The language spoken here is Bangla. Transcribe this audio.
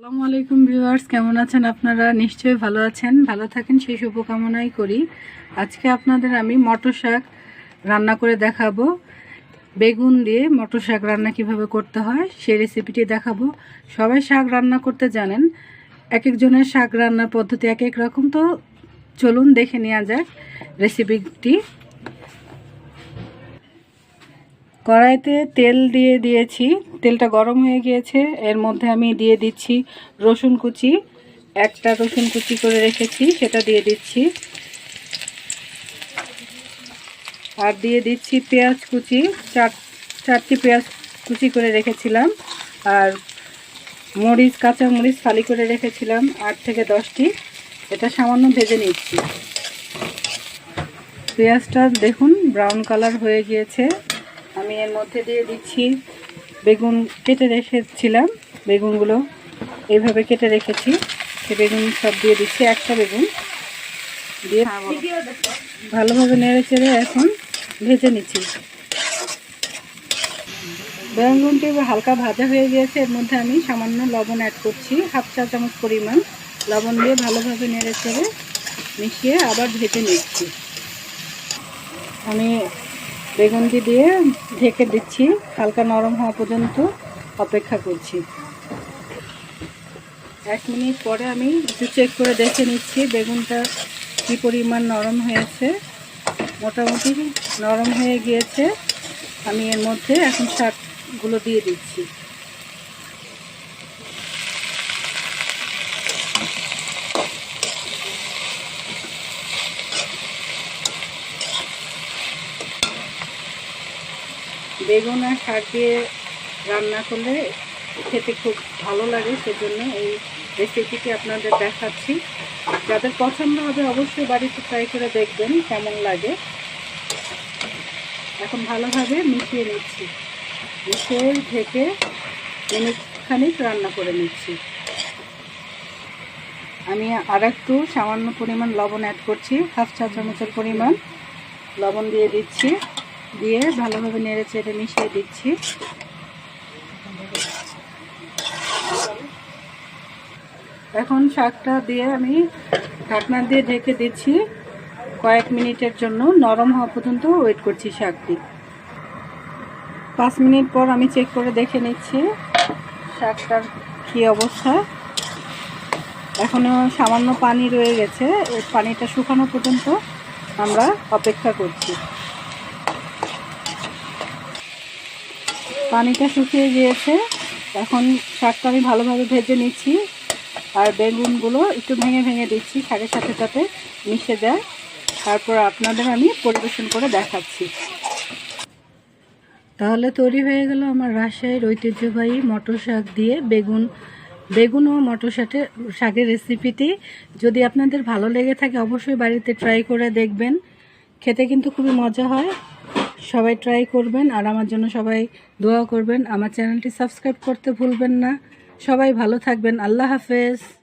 আসসালামু আলাইকুম ভিউয়ার্স, কেমন আছেন আপনারা? নিশ্চয়ই ভালো আছেন। ভালো থাকেন, সেই শুভকামনাই করি। আজকে আপনাদের আমি মটর শাক রান্না করে দেখাবো। বেগুন দিয়ে মটর শাক রান্না কীভাবে করতে হয়, সেই রেসিপিটি দেখাবো। সবাই শাক রান্না করতে জানেন এক একজনের শাক রান্নার পদ্ধতি এক এক রকম। তো চলুন দেখে নেওয়া যাক রেসিপিটি কড়াইতে তেল দিয়ে দিয়েছি। তেলটা গরম হয়ে গিয়েছে। এর মধ্যে আমি দিয়ে দিচ্ছি রসুন কুচি। একটা রসুন কুচি করে রেখেছি, সেটা দিয়ে দিচ্ছি। আর দিয়ে দিচ্ছি পেঁয়াজ কুচি। চার, চারটি পেঁয়াজ কুচি করে রেখেছিলাম। আর মরিচ, কাঁচা মরিচ ফালি করে রেখেছিলাম, আট থেকে দশটি। এটা সামান্য ভেজে নিচ্ছি। পেঁয়াজটা দেখুন, ব্রাউন কালার হয়ে গিয়েছে। এর মধ্যে দিয়ে দিচ্ছি বেগুন কেটে রেখেছিলাম বেগুনগুলো এইভাবে কেটে রেখেছি। সে বেগুন সব দিয়ে দিচ্ছি একটা বেগুন দিয়ে ভালোভাবে নেড়ে চেড়ে এখন ভেজে নিচ্ছি। বেগুনটি হালকা ভাজা হয়ে গিয়েছে এর মধ্যে আমি সামান্য লবণ অ্যাড করছি হাফ চা চামচ পরিমাণ লবণ দিয়ে ভালোভাবে নেড়ে চেড়ে মিশিয়ে আবার ভেজে নিচ্ছি। আমি বেগুনটি দিয়ে ঢেকে দিচ্ছি। হালকা নরম হওয়া পর্যন্ত অপেক্ষা করছি। এক মিনিট পরে আমি একটু চেক করে দেখে নিচ্ছি বেগুনটা কি পরিমাণ নরম হয়েছে। মোটামুটি নরম হয়ে গিয়েছে। আমি এর মধ্যে এখন শাকগুলো দিয়ে দিচ্ছি। বেগুন আর শাক দিয়ে রান্না করলে খেতে খুব ভালো লাগে, সেজন্য এই রেসিপিটি আপনাদের দেখাচ্ছি। যাদের পছন্দ হবে অবশ্যই বাড়িতে ট্রাই করে দেখবেন, কেমন লাগে। এখন ভালোভাবে মিশিয়ে নিচ্ছি। মিশিয়ে ঢেকে মিনিট রান্না করে নিচ্ছি। আমি আর একটু সামান্য পরিমাণ লবণ অ্যাড করছি, হাফ চা চামচের পরিমাণ লবণ দিয়ে দিচ্ছি। দিয়ে ভালোভাবে নেড়ে চেড়ে মিশিয়ে দিচ্ছি। এখন শাকটা দিয়ে আমি ঢাকনা দিয়ে ঢেকে দিচ্ছি। কয়েক মিনিটের জন্য নরম হওয়া পর্যন্ত ওয়েট করছি শাকটি। পাঁচ মিনিট পর আমি চেক করে দেখে নিচ্ছি শাকটার কী অবস্থা। এখনও সামান্য পানি রয়ে গেছে পানিটা শুকানো পর্যন্ত আমরা অপেক্ষা করছি। পানিটা শুকিয়ে গিয়েছে। এখন শাকটা আমি ভালোভাবে ভেজে নিচ্ছি। আর বেগুনগুলো একটু ভেঙে ভেঙে দিচ্ছি শাকের সাথে সাথে মিশে যায়। তারপর আপনাদের আমি পরিবেশন করে দেখাচ্ছি। তাহলে তৈরি হয়ে গেল আমার রাজশাহীর ঐতিহ্যবাহী মটর শাক দিয়ে বেগুন। বেগুন ও মটর শাকের শাকের রেসিপিটি যদি আপনাদের ভালো লেগে থাকে, অবশ্যই বাড়িতে ট্রাই করে দেখবেন। খেতে কিন্তু খুবই মজা হয়। সবাই ট্রাই করবেন আর আমার জন্য সবাই দোয়া করবেন। আমার চ্যানেলটি সাবস্ক্রাইব করতে ভুলবেন না। সবাই ভালো থাকবেন। আল্লাহ হাফেজ।